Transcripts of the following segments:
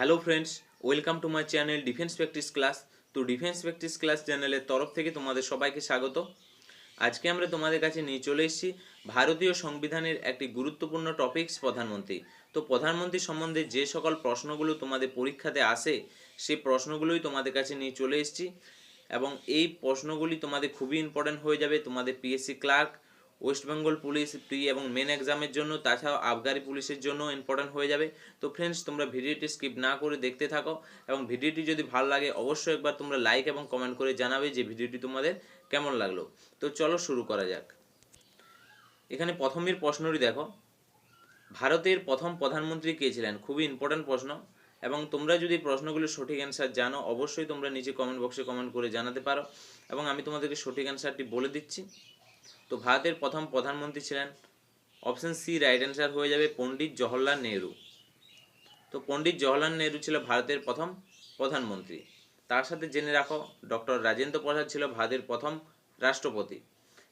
Hello friends, welcome to my channel defence practice class. তো defence practice class চ্যানেলের তরফ থেকে তোমাদের সবাইকে স্বাগত। আজকে আমরা তোমাদের কাছে নিয়ে চলে এসেছি ভারতীয় সংবিধানের একটি গুরুত্বপূর্ণ টপিকস প্রধানমন্ত্রী। তো প্রধানমন্ত্রী সম্বন্ধে যে সকল প্রশ্নগুলো তোমাদের পরীক্ষাতে আসে, সেই প্রশ্নগুলোই তোমাদের কাছে নিয়ে চলে এসেছি। এবং এই প্রশ্নগুলি তোমাদের খুবই ইম্পর্টেন্ট হয়ে যাবে। তোমাদের PSC clerk West Bengal police pre এবং মেন এক্সামের জন্য, তাছাড়াও আবগারি পুলিশের জন্য ইম্পর্টেন্ট হয়ে যাবে। তো ফ্রেন্ডস তোমরা ভিডিওটি স্কিপ না করে দেখতে থাকো এবং ভিডিওটি যদি ভালো লাগে, অবশ্যই একবার তোমরা লাইক এবং কমেন্ট করে জানাবে যে ভিডিওটি তোমাদের কেমন লাগল। তো চলো শুরু করা যাক। এখানে প্রথমের প্রশ্নটি দেখো। ভারতের প্রথম প্রধানমন্ত্রী কে ছিলেন? খুবই ইম্পর্ট্যান্ট প্রশ্ন। এবং তোমরা যদি প্রশ্নগুলির সঠিক অ্যান্সার জানো, অবশ্যই তোমরা নিচে কমেন্ট বক্সে কমেন্ট করে জানাতে পারো। এবং আমি তোমাদেরকে সঠিক অ্যান্সারটি বলে দিচ্ছি। তো ভারতের প্রথম প্রধানমন্ত্রী ছিলেন অপশন সি রাইট অ্যান্সার হয়ে যাবে পণ্ডিত জওহরলাল নেহরু। তো পণ্ডিত জওহরলাল নেহরু ছিল ভারতের প্রথম প্রধানমন্ত্রী। তার সাথে জেনে রাখো ডক্টর রাজেন্দ্র প্রসাদ ছিল ভারতের প্রথম রাষ্ট্রপতি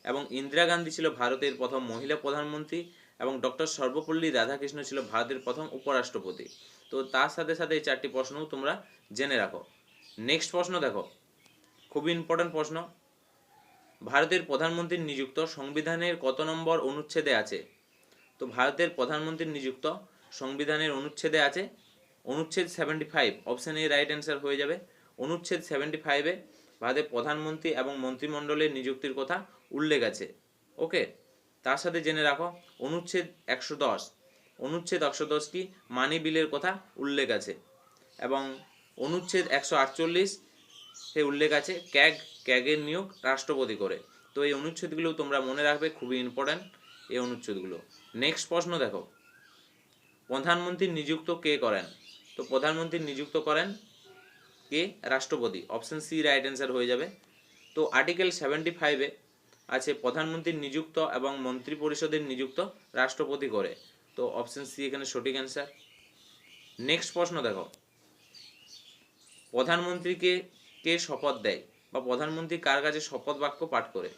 এবং ইন্দিরা গান্ধী ছিল ভারতের প্রথম মহিলা প্রধানমন্ত্রী এবং ডক্টর সর্বপল্লী রাধাকৃষ্ণ ছিল ভারতের প্রথম উপরাষ্ট্রপতি। তো তার সাথে সাথে এই চারটি প্রশ্নও তোমরা জেনে রাখো। নেক্সট প্রশ্ন দেখো। খুবই ইম্পর্ট্যান্ট প্রশ্ন। ভারতের প্রধানমন্ত্রী নিযুক্ত সংবিধানের কত নম্বর অনুচ্ছেদে আছে? তো ভারতের প্রধানমন্ত্রী নিযুক্ত সংবিধানের অনুচ্ছেদে আছে, অনুচ্ছেদ seventy five option A right answer হয়ে যাবে। অনুচ্ছেদ সেভেন্টি ফাইভে ভারতের প্রধানমন্ত্রী এবং মন্ত্রিমণ্ডলের নিযুক্তির কথা উল্লেখ আছে। ওকে তার সাথে জেনে রাখো, অনুচ্ছেদ একশো দশ, অনুচ্ছেদ একশো দশ কি মানি বিলের কথা উল্লেখ আছে। এবং অনুচ্ছেদ একশো আটচল্লিশ সে উল্লেখ আছে, ক্যাগ, ক্যাগের নিয়োগ রাষ্ট্রপতি করে। তো এই অনুচ্ছেদগুলো তোমরা মনে রাখবে, খুবই ইম্পর্ট্যান্ট এই অনুচ্ছেদগুলো। নেক্সট প্রশ্ন দেখো। প্রধানমন্ত্রী নিযুক্ত কে করেন? তো প্রধানমন্ত্রী নিযুক্ত করেন কে? রাষ্ট্রপতি। অপশন সি রাইট অ্যান্সার হয়ে যাবে। তো আর্টিকেল সেভেন্টি ফাইভে আছে প্রধানমন্ত্রী নিযুক্ত এবং মন্ত্রী পরিষদের নিযুক্ত রাষ্ট্রপতি করে। তো অপশন সি এখানে সঠিক অ্যান্সার নেক্সট প্রশ্ন দেখো। প্রধানমন্ত্রীকে কে শপথ দেয় বা প্রধানমন্ত্রী কার কাছে শপথ বাক্য পাঠ করে?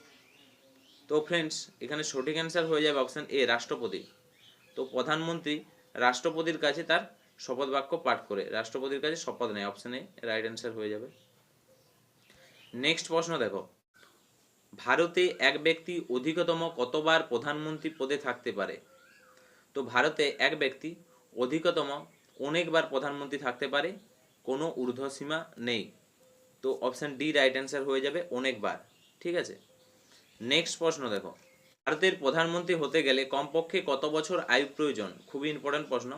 তো ফ্রেন্ডস এখানে সঠিক অ্যান্সার হয়ে যাবে অপশান এ রাষ্ট্রপতি। তো প্রধানমন্ত্রী রাষ্ট্রপতির কাছে তার শপথ বাক্য পাঠ করে। রাষ্ট্রপতির কাছে শপথ নেয় অপশন এ রাইট অ্যান্সার হয়ে যাবে। নেক্সট প্রশ্ন দেখো। ভারতে এক ব্যক্তি অধিকতম কতবার প্রধানমন্ত্রী পদে থাকতে পারে? তো ভারতে এক ব্যক্তি অধিকতম অনেকবার প্রধানমন্ত্রী থাকতে পারে, কোনো ঊর্ধ্বসীমা নেই। তো অপশান ডি রাইট অ্যান্সার হয়ে যাবে অনেকবার, ঠিক আছে? নেক্সট প্রশ্ন দেখো। ভারতের প্রধানমন্ত্রী হতে গেলে কমপক্ষে কত বছর আয়ু প্রয়োজন? খুবই ইম্পর্ট্যান্ট প্রশ্ন।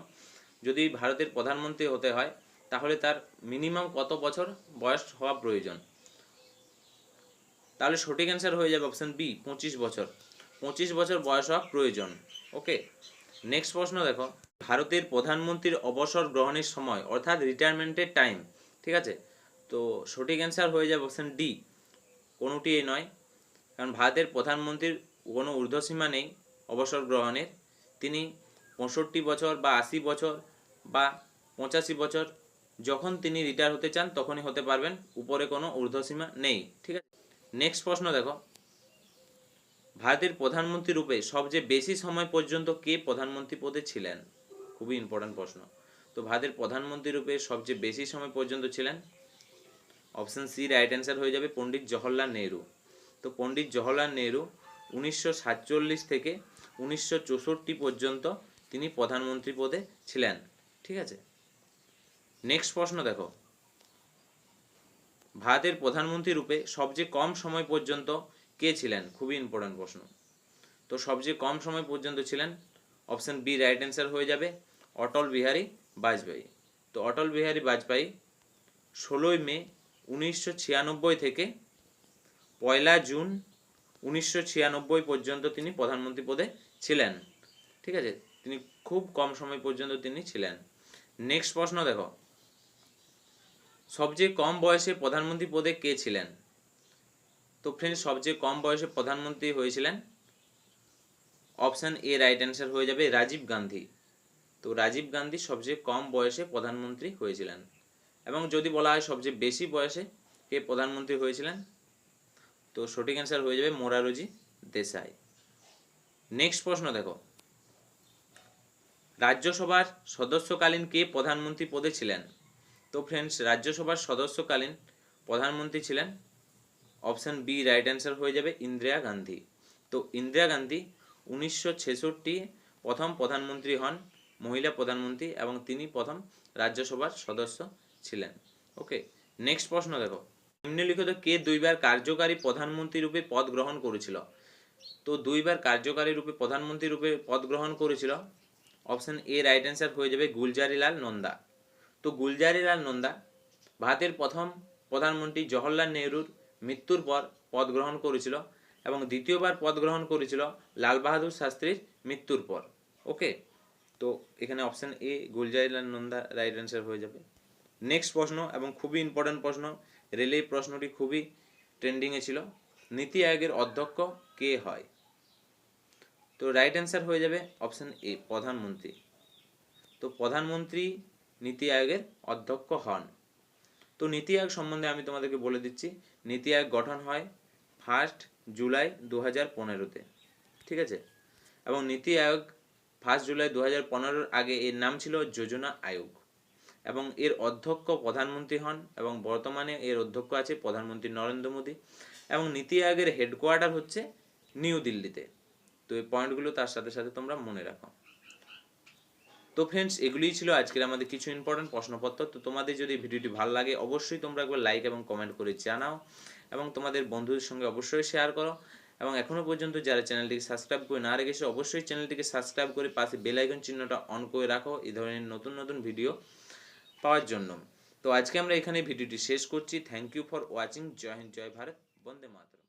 যদি ভারতের প্রধানমন্ত্রী হতে হয়, তাহলে তার মিনিমাম কত বছর বয়স হওয়া প্রয়োজন? তাহলে সঠিক অ্যান্সার হয়ে যাবে অপশান বি পঁচিশ বছর। পঁচিশ বছর বয়স হওয়া প্রয়োজন ওকে নেক্সট প্রশ্ন দেখো। ভারতের প্রধানমন্ত্রীর অবসর গ্রহণের সময়, অর্থাৎ রিটায়ারমেন্টের টাইম ঠিক আছে? তো সঠিক অ্যান্সার হয়ে যাবে অপশান ডি কোনোটি এ নয়। কারণ ভারতের প্রধানমন্ত্রীর কোনো ঊর্ধ্বসীমা নেই অবসর গ্রহণের। তিনি পঁয়ষট্টি বছর বা আশি বছর বা পঁচাশি বছর যখন তিনি রিটায়ার হতে চান তখনই হতে পারবেন। উপরে কোনো ঊর্ধ্বসীমা নেই। ঠিক আছে? নেক্সট প্রশ্ন দেখো। ভারতের প্রধানমন্ত্রী রূপে সবচেয়ে বেশি সময় পর্যন্ত কে প্রধানমন্ত্রী পদে ছিলেন? খুবই ইম্পর্ট্যান্ট প্রশ্ন। তো ভারতের প্রধানমন্ত্রী রূপে সবচেয়ে বেশি সময় পর্যন্ত ছিলেন অপশন সি রাইট অ্যান্সার হয়ে যাবে পণ্ডিত জওহরলাল নেহরু। তো পণ্ডিত জওহরলাল নেহরু উনিশশো সাতচল্লিশ থেকে উনিশশো চৌষট্টি পর্যন্ত তিনি প্রধানমন্ত্রী পদে ছিলেন, ঠিক আছে? নেক্সট প্রশ্ন দেখো। ভারতের প্রধানমন্ত্রী রূপে সবচেয়ে কম সময় পর্যন্ত কে ছিলেন? খুবই ইম্পর্ট্যান্ট প্রশ্ন। তো সবচেয়ে কম সময় পর্যন্ত ছিলেন অপশন বি রাইট অ্যান্সার হয়ে যাবে অটল বিহারী বাজপেয়ী। তো অটল বিহারী বাজপেয়ী ষোলোই মে উনিশশো ছিয়ানব্বই থেকে পয়লা জুন উনিশশো ছিয়ানব্বই পর্যন্ত তিনি প্রধানমন্ত্রী পদে ছিলেন। ঠিক আছে? তিনি খুব কম সময় পর্যন্ত তিনি ছিলেন। নেক্সট প্রশ্ন দেখো। সবচেয়ে কম বয়সে প্রধানমন্ত্রী পদে কে ছিলেন? তো ফ্রেন্ড সবচেয়ে কম বয়সে প্রধানমন্ত্রী হয়েছিলেন? অপশান এ রাইট অ্যান্সার হয়ে যাবে রাজীব গান্ধী। তো রাজীব গান্ধী সবচেয়ে কম বয়সে প্রধানমন্ত্রী হয়েছিলেন। এবং যদি বলা হয় সবচেয়ে বেশি বয়সে কে প্রধানমন্ত্রী হয়েছিলেন? তো সঠিক অ্যান্সার হয়ে যাবে মোরারজি দেশাই। নেক্সট প্রশ্ন দেখো। রাজ্যসভার সদস্যকালীন কে প্রধানমন্ত্রী পদে ছিলেন? তো ফ্রেন্ডস রাজ্যসভার সদস্যকালীন প্রধানমন্ত্রী ছিলেন? অপশান বি রাইট অ্যান্সার হয়ে যাবে ইন্দিরা গান্ধী। তো ইন্দিরা গান্ধী উনিশশো ছেষট্টি প্রথম প্রধানমন্ত্রী হন, মহিলা প্রধানমন্ত্রী এবং তিনি প্রথম রাজ্যসভার সদস্য ছিলেন। ওকে নেক্সট প্রশ্ন দেখো। নিম্নলিখিত কে দুইবার কার্যকারী প্রধানমন্ত্রী রূপে পদ গ্রহণ করেছিল? তো দুইবার কার্যকারী রূপে প্রধানমন্ত্রী রূপে পদ গ্রহণ করেছিল? অপশন এ রাইট অ্যান্সার হয়ে যাবে গুলজারিলাল নন্দা। তো গুলজারিলাল নন্দা ভারতের প্রথম প্রধানমন্ত্রী জওহরলাল নেহরুর মৃত্যুর পর পদ গ্রহণ করেছিল এবং দ্বিতীয়বার পদ গ্রহণ করেছিল লাল বাহাদুর শাস্ত্রীর মৃত্যুর পর। ওকে তো এখানে option A Gulzarilal Nanda right answer হয়ে যাবে। নেক্সট প্রশ্ন এবং খুবই ইম্পর্টেন্ট প্রশ্ন, রেলে প্রশ্নটি খুবই ট্রেন্ডিংয়ে ছিল। নীতি আয়োগের অধ্যক্ষ কে হয়? তো রাইট অ্যান্সার হয়ে যাবে অপশান এ প্রধানমন্ত্রী। তো প্রধানমন্ত্রী নীতি আয়োগের অধ্যক্ষ হন। তো নীতি আয়োগ সম্বন্ধে আমি তোমাদেরকে বলে দিচ্ছি, নীতি আয়োগ গঠন হয় ফার্স্ট জুলাই দু হাজার পনেরোতে ঠিক আছে? এবং নীতি আয়োগ ফার্স্ট জুলাই দু হাজার পনেরোর আগে এর নাম ছিল যোজনা আয়োগ। এবং এর অধ্যক্ষ প্রধানমন্ত্রী হন এবং বর্তমানে এর অধ্যক্ষ আছে প্রধানমন্ত্রী নরেন্দ্র মোদী এবং নীতি আয়োগের হেডকোয়ার্টার হচ্ছে নিউ দিল্লিতে। তো এই পয়েন্টগুলো তার সাথে সাথে তোমরা মনে রাখো। তো ফ্রেন্ডস এগুলিই ছিল আজকের আমাদের কিছু ইম্পর্টেন্ট প্রশ্নপত্র। তো তোমাদের যদি ভিডিওটি ভালো লাগে, অবশ্যই তোমরা একবার লাইক এবং কমেন্ট করে জানাও এবং তোমাদের বন্ধুদের সঙ্গে অবশ্যই শেয়ার করো। এবং এখনও পর্যন্ত যারা চ্যানেলটিকে সাবস্ক্রাইব করে না রেখেছো, অবশ্যই চ্যানেলটিকে সাবস্ক্রাইব করে পাশে বেল আইকন চিহ্নটা অন করে রাখো। এই ধরনের নতুন নতুন ভিডিও পাওয়ার জন্য। তো আজকে আমরা এখানে ভিডিওটি শেষ করছি। থ্যাংক ইউ ফর ওয়াচিং জয় হিন্দ, জয় ভারত। বন্দে মাতরম।